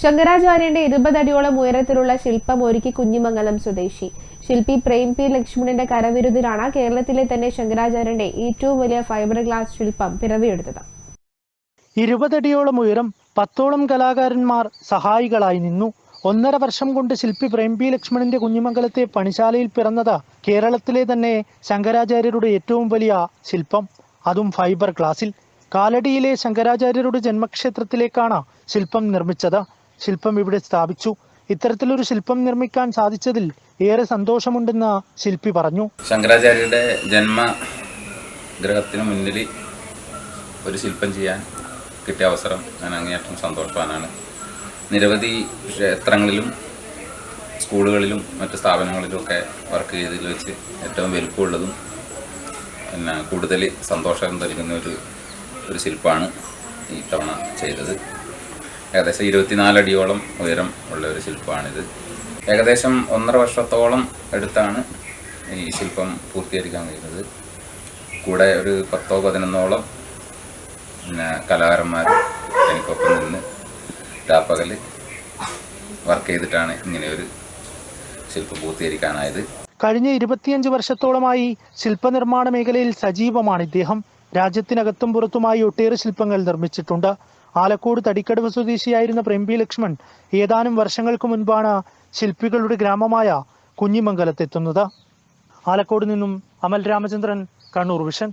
ശങ്കരാചാര്യന്റെ ഇരുപതടിയോളം ഉയരത്തിലുള്ള ശില്പം ഒരുക്കി കുഞ്ഞിമംഗലം സ്വദേശി. ശില്പി പ്രേം പി ലക്ഷ്മണന്റെ കരവിരുതിലാണ് കേരളത്തിലെ തന്നെ ശങ്കരാചാര്യന്റെ ഏറ്റവും വലിയ ഫൈബർ ഗ്ലാസ് ശില്പം പിറവിയെടുത്തത്. ഇരുപതടിയോളം ഉയരം പത്തോളം കലാകാരന്മാർ സഹായികളായി നിന്നു. ഒന്നര വർഷം കൊണ്ട് ശില്പി പ്രേം പി ലക്ഷ്മണന്റെ കുഞ്ഞിമംഗലത്തെ പണിശാലയിൽ പിറന്നത് കേരളത്തിലെ തന്നെ ശങ്കരാചാര്യരുടെ ഏറ്റവും വലിയ ശില്പം. അതും ഫൈബർ ഗ്ലാസിൽ കാലടിയിലെ ശങ്കരാചാര്യരുടെ ജന്മക്ഷേത്രത്തിലേക്കാണ് ശില്പം നിർമ്മിച്ചത്. ശില്പം ഇവിടെ സ്ഥാപിച്ചു. ഇത്തരത്തിലൊരു ശില്പം നിർമ്മിക്കാൻ സാധിച്ചതിൽ ഏറെ സന്തോഷമുണ്ടെന്ന് ശില്പി പറഞ്ഞു. ശങ്കരാചാര്യരുടെ ജന്മ ഗ്രഹത്തിന് മുന്നിൽ ഒരു ശില്പം ചെയ്യാൻ കിട്ടിയ അവസരം ഞാൻ അങ്ങേയറ്റം സന്തോഷവാനാണ് നിരവധി ക്ഷേത്രങ്ങളിലും സ്കൂളുകളിലും മറ്റ് സ്ഥാപനങ്ങളിലുമൊക്കെ വർക്ക് ചെയ്തതിൽ വെച്ച് ഏറ്റവും വലുപ്പമുള്ളതും പിന്നെ കൂടുതൽ സന്തോഷം നൽകുന്ന ഒരു ഒരു ശില്പമാണ് ഈ തവണ ചെയ്തത്. ഏകദേശം ഇരുപത്തിനാലടിയോളം ഉയരം ഉള്ള ഒരു ശില്പമാണിത്. ഏകദേശം ഒന്നര വർഷത്തോളം എടുത്താണ് ഈ ശില്പം പൂർത്തീകരിക്കാൻ കഴിയുന്നത് കൂടെ ഒരു പത്തോ പതിനൊന്നോളം പിന്നെ കലാകാരന്മാർ എനിക്കൊപ്പം നിന്ന് രാപ്പകൽ വർക്ക് ചെയ്തിട്ടാണ് ഇങ്ങനെ ഒരു ശില്പം പൂർത്തീകരിക്കാനായത്. കഴിഞ്ഞ ഇരുപത്തിയഞ്ച് വർഷത്തോളമായി ശില്പനിർമ്മാണ മേഖലയിൽ സജീവമാണ് ഇദ്ദേഹം. രാജ്യത്തിനകത്തും പുറത്തുമായി ഒട്ടേറെ ശില്പങ്ങൾ നിർമ്മിച്ചിട്ടുണ്ട്. ആലക്കോട് തടിക്കടവ് സ്വദേശിയായിരുന്ന പ്രേംപി ലക്ഷ്മൺ ഏതാനും വർഷങ്ങൾക്ക് മുൻപാണ് ശില്പികളുടെ ഗ്രാമമായ കുഞ്ഞിമംഗലത്തെത്തുന്നത് ആലക്കോട് നിന്നും അമൽ രാമചന്ദ്രൻ കണ്ണൂർ വിഷൻ.